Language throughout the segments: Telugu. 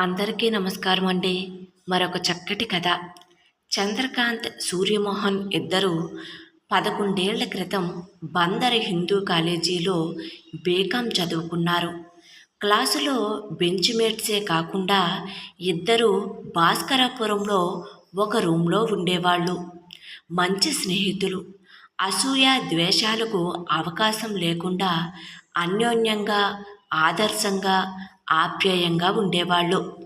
అందరికీ నమస్కారం అండి. మరొక చక్కటి కథ. చంద్రకాంత్ సూర్యమోహన్ ఇద్దరు పదకొండేళ్ళ క్రితం బందర్ హిందూ కాలేజీలో బీకాం చదువుకున్నారు. క్లాసులో బెంచ్ మేట్సే కాకుండా ఇద్దరు భాస్కరపురంలో ఒక రూమ్లో ఉండేవాళ్ళు. మంచి స్నేహితులు. అసూయ ద్వేషాలకు అవకాశం లేకుండా అన్యోన్యంగా ఆదర్శంగా ఆప్యాయంగా ఉండేవాళ్ళు.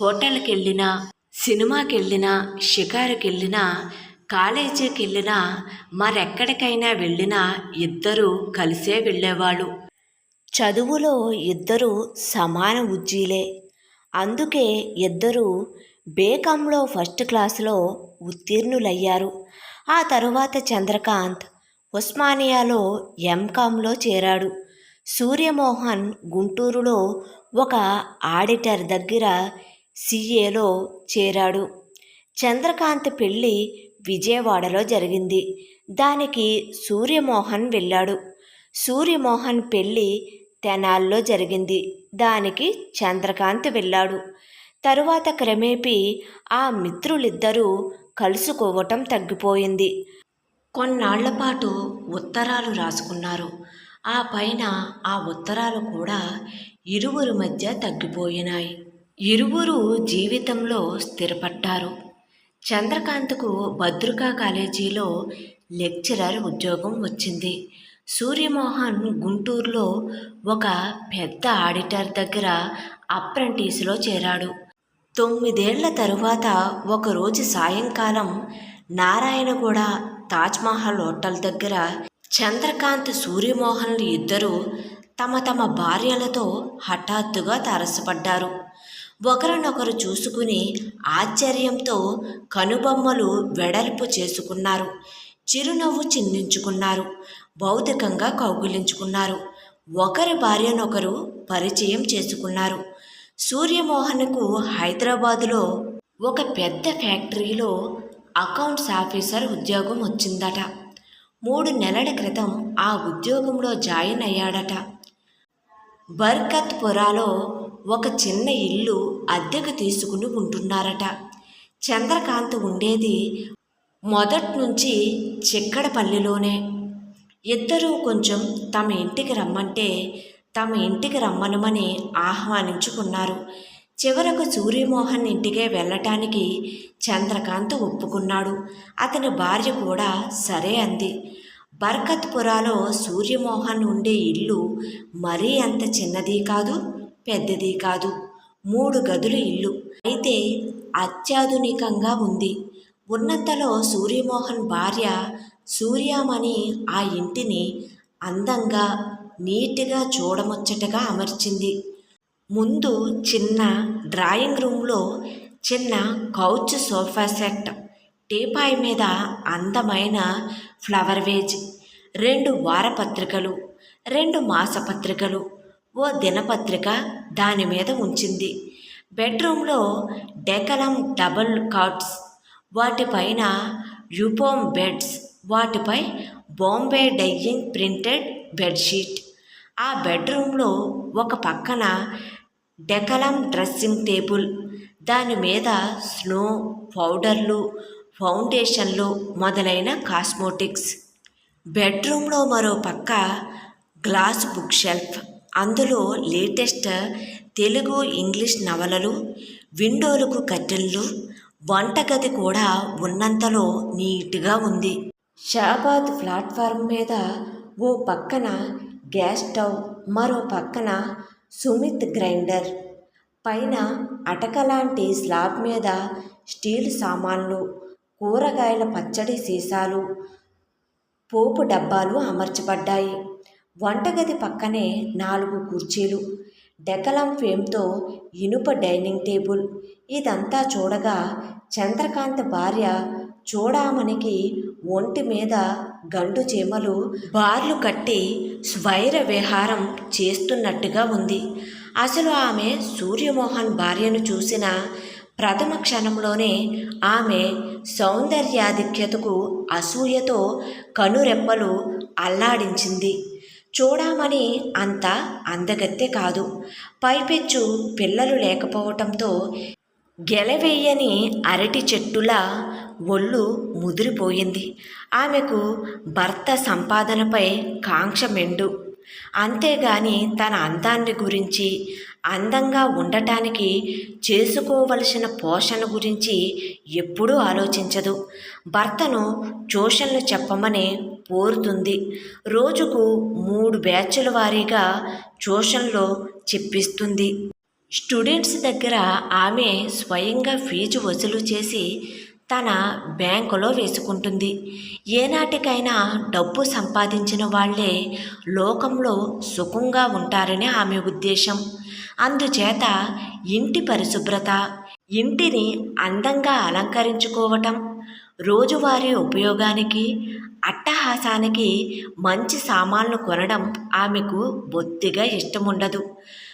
హోటల్కి వెళ్ళినా సినిమాకి వెళ్ళినా షికారుకి వెళ్ళినా కాలేజీకి వెళ్ళినా మరెక్కడికైనా వెళ్ళినా ఇద్దరూ కలిసే వెళ్ళేవాళ్ళు. చదువులో ఇద్దరు సమాన ఉజ్జీలే. అందుకే ఇద్దరు బేకంలో ఫస్ట్ క్లాసులో ఉత్తీర్ణులయ్యారు. ఆ తరువాత చంద్రకాంత్ ఉస్మానియాలో ఎంకామ్లో చేరాడు. సూర్యమోహన్ గుంటూరులో ఒక ఆడిటర్ దగ్గర సిఏలో చేరాడు. చంద్రకాంత్ పెళ్ళి విజయవాడలో జరిగింది. దానికి సూర్యమోహన్ వెళ్ళాడు. సూర్యమోహన్ పెళ్ళి తెనాల్లో జరిగింది. దానికి చంద్రకాంత్ వెళ్ళాడు. తరువాత క్రమేపీ ఆ మిత్రులిద్దరూ కలుసుకోవటం తగ్గిపోయింది. కొన్నాళ్ళపాటు ఉత్తరాలు రాసుకున్నారు. ఆ పైన ఆ ఉత్తరాలు కూడా ఇరువురు మధ్య తగ్గిపోయినాయి. ఇరువురు జీవితంలో స్థిరపడ్డారు. చంద్రకాంత్కు భద్రికా కాలేజీలో లెక్చరర్ ఉద్యోగం వచ్చింది. సూర్యమోహన్ గుంటూరులో ఒక పెద్ద ఆడిటర్ దగ్గర అప్రెంటిస్లో చేరాడు. తొమ్మిదేళ్ళ తరువాత ఒకరోజు సాయంకాలం నారాయణగూడ తాజ్మహల్ హోటల్ దగ్గర చంద్రకాంత్ సూర్యమోహన్లు ఇద్దరూ తమ తమ భార్యలతో హఠాత్తుగా తారసపడ్డారు. ఒకరినొకరు చూసుకుని ఆశ్చర్యంతో కనుబొమ్మలు వెడల్పు చేసుకున్నారు. చిరునవ్వు చిందించుకున్నారు. భౌతికంగా కౌగిలించుకున్నారు. ఒకరి భార్యనొకరు పరిచయం చేసుకున్నారు. సూర్యమోహన్కు హైదరాబాదులో ఒక పెద్ద ఫ్యాక్టరీలో అకౌంట్స్ ఆఫీసర్ ఉద్యోగం వచ్చిందట. మూడు నెలల క్రితం ఆ ఉద్యోగంలో జాయిన్ అయ్యాడట. బర్కత్పురాలో ఒక చిన్న ఇల్లు అద్దెకు తీసుకుని ఉంటున్నారట. చంద్రకాంత్ ఉండేది మొదట్నుంచి చిక్కడపల్లిలోనే. ఇద్దరూ కొంచెం తమ ఇంటికి రమ్మంటే తమ ఇంటికి రమ్మనమని ఆహ్వానించుకున్నారు. చివరకు సూర్యమోహన్ ఇంటికే వెళ్ళటానికి చంద్రకాంత్ ఒప్పుకున్నాడు. అతని భార్య కూడా సరే అంది. బర్కత్పురాలో సూర్యమోహన్ ఉండే ఇల్లు మరీ అంత చిన్నది కాదు పెద్దది కాదు. మూడు గదుల ఇల్లు. అయితే అత్యాధునికంగా ఉంది. ఉన్నంతలో సూర్యమోహన్ భార్య సూర్యమణి ఆ ఇంటిని అందంగా నీట్గా చూడముచ్చటగా అమర్చింది. ముందు చిన్న డ్రాయింగ్ రూమ్లో చిన్న కౌచ్ సోఫా సెట్. టీపాయ్ మీద అందమైన ఫ్లవర్ వేజ్ రెండు వారపత్రికలు రెండు మాసపత్రికలు ఓ దినపత్రిక దాని మీద ఉంచింది. బెడ్రూమ్లో డెకలం డబుల్ కాట్స్ వాటిపైన యూపోమ్ బెడ్స్ వాటిపై బాంబే డయ్యింగ్ ప్రింటెడ్ బెడ్షీట్. ఆ బెడ్రూమ్లో ఒక పక్కన డెకలం డ్రెస్సింగ్ టేబుల్. దాని మీద స్నో పౌడర్లు ఫౌండేషన్లు మొదలైన కాస్మోటిక్స్. బెడ్రూమ్లో మరో పక్క గ్లాస్ బుక్ షెల్ఫ్. అందులో లేటెస్ట్ తెలుగు ఇంగ్లీష్ నవలలు విండోలకు కట్టెళ్ళు వంటగది కూడా ఉన్నంతలో నీట్గా ఉంది. షాబాద్ ప్లాట్ఫారం మీద ఓ పక్కన గ్యాస్ స్టవ్ మరో పక్కన సుమిత్ గ్రైండర్. పైన అటక లాంటి స్లాబ్ మీద స్టీల్ సామాన్లు కూరగాయల పచ్చడి సీసాలు పోపు డబ్బాలు అమర్చబడ్డాయి. వంటగది పక్కనే నాలుగు కుర్చీలు డెకలం ఫేమ్తో ఇనుప డైనింగ్ టేబుల్. ఇదంతా చూడగా చంద్రకాంత్ భార్య చూడామణికి ఒంటి మీద గండు చీమలు బార్లు కట్టి స్వైర విహారం చేస్తున్నట్టుగా ఉంది. అసలు ఆమె సూర్యమోహన్ భార్యను చూసిన ప్రథమ క్షణంలోనే ఆమె సౌందర్యాధిక్యతకు అసూయతో కనురెప్పలు అల్లాడించింది. చూడమని అంత అందగత్తె కాదు. పైపెచ్చు పిల్లలు లేకపోవటంతో గెలవేయని అరటి చెట్టులా ఒళ్ళు ముదిరిపోయింది. ఆమెకు భర్త సంపాదనపై కాంక్ష మెండు. అంతేగాని తన అందాన్ని గురించి అందంగా ఉండటానికి చేసుకోవలసిన పోషణ గురించి ఎప్పుడూ ఆలోచించదు. భర్తను ట్యూషన్లు చెప్పమని కోరుతుంది రోజుకు మూడు బ్యాచ్ల వారీగా ట్యూషన్లో చెప్పిస్తుంది. స్టూడెంట్స్ దగ్గర ఆమె స్వయంగా ఫీజు వసూలు చేసి తన బ్యాంకులో వేసుకుంటుంది. ఏనాటికైనా డబ్బు సంపాదించిన వాళ్ళే లోకంలో సుఖంగా ఉంటారని ఆమె ఉద్దేశం. అందుచేత ఇంటి పరిశుభ్రత ఇంటిని అందంగా అలంకరించుకోవటం రోజువారీ ఉపయోగానికి అట్టహాసానికి మంచి సామాన్లు కొనడం ఆమెకు బొత్తిగా ఇష్టముండదు.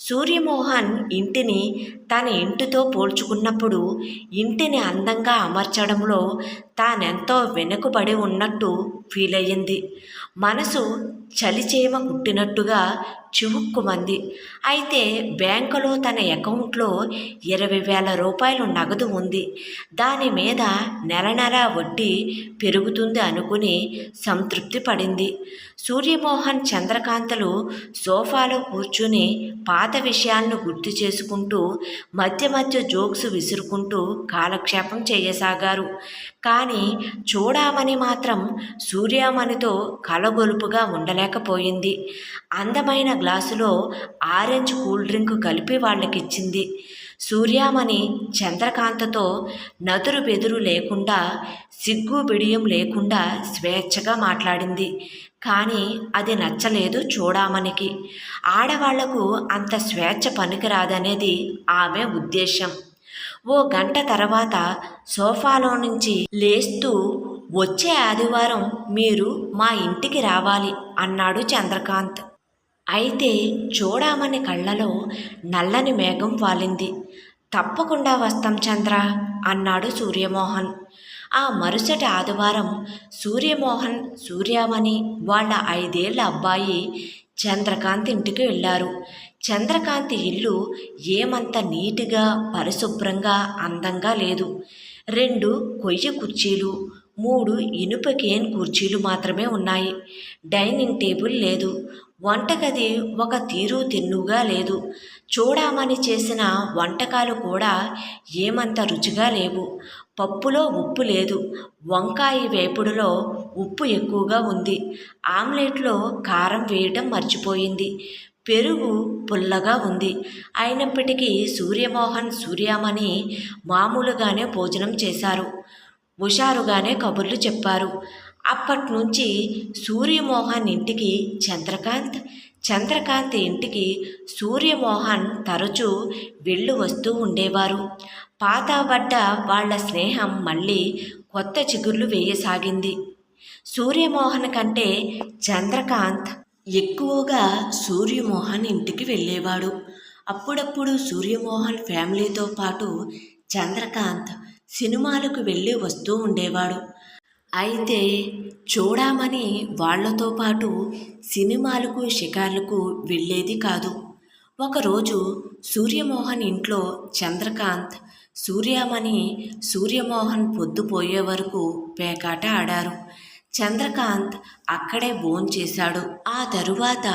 సూర్యమోహన్ ఇంటిని తన ఇంటితో పోల్చుకున్నప్పుడు ఇంటిని అందంగా అమర్చడంలో తానెంతో వెనుకబడి ఉన్నట్టు ఫీల్ అయ్యింది మనసు చలిచేమ కుట్టినట్టుగా చివుక్కుమంది. అయితే బ్యాంకులో తన అకౌంట్లో ఇరవై వేల రూపాయలు నగదు ఉంది. దాని మీద నెల నెల వడ్డీ పెరుగుతుంది అనుకుని సంతృప్తి పడింది. సూర్యమోహన్ చంద్రకాంతలు సోఫాలో కూర్చుని పాత విషయాలను గుర్తు చేసుకుంటూ మధ్య మధ్య జోక్స్ విసురుకుంటూ కాలక్షేపం చేయసాగారు. కానీ చూడామని మాత్రం సూర్యామణితో కలగొలుపుగా ఉండలేకపోయింది. అందమైన గ్లాసులో ఆరెంజ్ కూల్ డ్రింక్ కలిపి వాళ్ళకిచ్చింది. సూర్యామణి చంద్రకాంతతో నదురు బెదురు లేకుండా సిగ్గు బిడియం లేకుండా స్వేచ్ఛగా మాట్లాడింది. కానీ అది నచ్చలేదు చూడామనికి ఆడవాళ్ళకు అంత స్వేచ్ఛ పనికిరాదనేది ఆమె ఉద్దేశం ఓ గంట తర్వాత సోఫాలో నుంచి లేస్తూ వచ్చే ఆదివారం మీరు మా ఇంటికి రావాలి అన్నాడు చంద్రకాంత్. అయితే చూడామని కళ్ళలో నల్లని మేఘం వాలింది. తప్పకుండా వస్తాం చంద్ర అన్నాడు సూర్యమోహన్. ఆ మరుసటి ఆదివారం సూర్యమోహన్ సూర్యామణి వాళ్ళ ఐదేళ్ళ అబ్బాయి చంద్రకాంత్ ఇంటికి వెళ్ళారు. చంద్రకాంత్ ఇల్లు ఏమంత నీటిగా పరిశుభ్రంగా అందంగా లేదు. రెండు కొయ్య కుర్చీలు మూడు ఇనుప కేన్ కుర్చీలు మాత్రమే ఉన్నాయి. డైనింగ్ టేబుల్ లేదు. వంటగది ఒక తీరు తిన్నుగా లేదు. చూడామని చేసిన వంటకాలు కూడా ఏమంత రుచిగా లేవు. పప్పులో ఉప్పు లేదు. వంకాయ వేపుడులో ఉప్పు ఎక్కువగా ఉంది. ఆమ్లెట్లో కారం వేయటం మర్చిపోయింది. పెరుగు పుల్లగా ఉంది. అయినప్పటికీ సూర్యమోహన్ సూర్యామణి మామూలుగానే భోజనం చేశారు. హుషారుగానే కబుర్లు చెప్పారు. అప్పట్నుంచి సూర్యమోహన్ ఇంటికి చంద్రకాంత్ చంద్రకాంత్ ఇంటికి సూర్యమోహన్ తరచూ వెళ్ళి వస్తూ ఉండేవారు. పాతబడ్డ వాళ్ళ స్నేహం మళ్ళీ కొత్త చిగుర్లు వేయసాగింది. సూర్యమోహన్ కంటే చంద్రకాంత్ ఎక్కువగా సూర్యమోహన్ ఇంటికి వెళ్ళేవాడు. అప్పుడప్పుడు సూర్యమోహన్ ఫ్యామిలీతో పాటు చంద్రకాంత్ సినిమాలకు వెళ్ళి వస్తూ ఉండేవాడు. అయితే చూడమని వాళ్ళతో పాటు సినిమాలకు షికార్లకు వెళ్ళేది కాదు. ఒకరోజు సూర్యమోహన్ ఇంట్లో చంద్రకాంత్ సూర్యమణి సూర్యమోహన్ పొద్దుపోయే వరకు పేకాట ఆడారు. చంద్రకాంత్ అక్కడే భోంచేశాడు ఆ తరువాత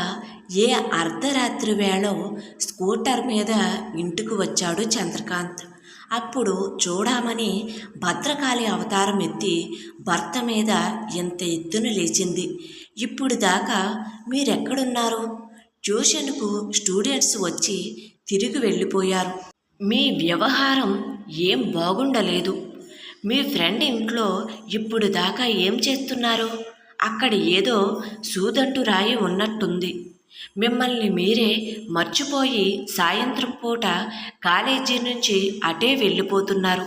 ఏ అర్ధరాత్రి వేళ స్కూటర్ మీద ఇంటికి వచ్చాడు చంద్రకాంత్. అప్పుడు చూడామని భద్రకాళి అవతారం ఎత్తి భర్త మీద ఎంత ఎత్తున లేచింది. ఇప్పుడు దాకా మీరెక్కడున్నారు? ట్యూషన్కు స్టూడెంట్స్ వచ్చి తిరిగి వెళ్ళిపోయారు. మీ వ్యవహారం ఏం బాగుండలేదు. మీ ఫ్రెండ్ ఇంట్లో ఇప్పుడు దాకా ఏం చేస్తున్నారు? అక్కడ ఏదో సూదంటు రాయి ఉన్నట్టుంది. మిమ్మల్ని మీరే మర్చిపోయి సాయంత్రం పూట కాలేజీ నుంచి అటే వెళ్ళిపోతున్నారు.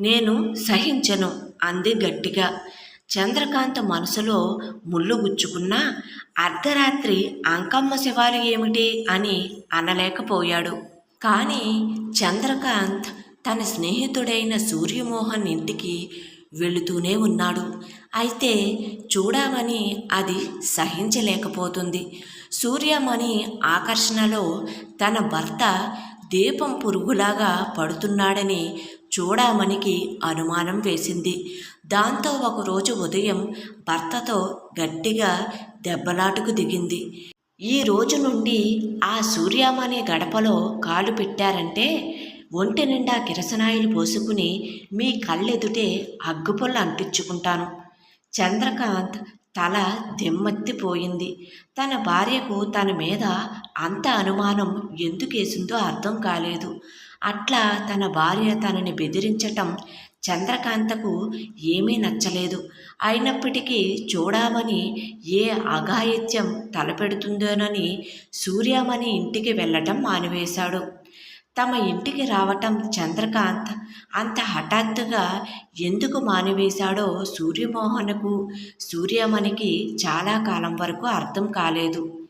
నేను సహించను అంది గట్టిగా. చంద్రకాంత్ మనసులో ముళ్ళు గుచ్చుకున్నా అర్ధరాత్రి అంకమ్మ శివాలు ఏమిటి అని అనలేకపోయాడు. కానీ చంద్రకాంత్ తన స్నేహితుడైన సూర్యమోహన్ ఇంటికి వెళుతూనే ఉన్నాడు. అయితే చూడమని అది సహించలేకపోతుంది. సూర్యమణి ఆకర్షణలో తన భర్త దీపం పురుగులాగా పడుతున్నాడని చూడమణికి అనుమానం వేసింది. దాంతో ఒకరోజు ఉదయం భర్తతో గట్టిగా దెబ్బలాటుకు దిగింది. ఈ రోజు నుండి ఆ సూర్యమణి గడపలో కాలు పెట్టారంటే ఒంటి నిండా కిరసనాయిలు పోసుకుని మీ కళ్ళెదుటే అగ్గుపుల్ల అంటించుకుంటాను. చంద్రకాంత్ తల దిమ్మెత్తిపోయింది. తన భార్యకు తన మీద అంత అనుమానం ఎందుకేసిందో అర్థం కాలేదు. అట్లా తన భార్య తనని బెదిరించటం చంద్రకాంతకు ఏమీ నచ్చలేదు. అయినప్పటికీ చూడమని ఏ అఘాయిత్యం తలపెడుతుందోనని సూర్యమణి ఇంటికి వెళ్ళటం మానివేశాడు. తమ ఇంటికి రావటం చంద్రకాంత్ అంత హఠాత్తుగా ఎందుకు మానివేశాడో సూర్యమోహన్కు సూర్యమణికి చాలా కాలం వరకు అర్థం కాలేదు.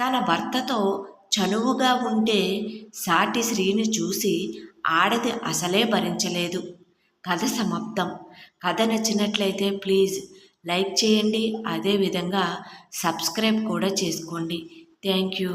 తన భర్తతో చనువుగా ఉంటే సాటి స్త్రీని చూసి ఆడది అసలే భరించలేదు. కథ సమాప్తం. కథ నచ్చినట్లయితే ప్లీజ్ లైక్ చేయండి. అదేవిధంగా సబ్స్క్రైబ్ కూడా చేసుకోండి. Thank you.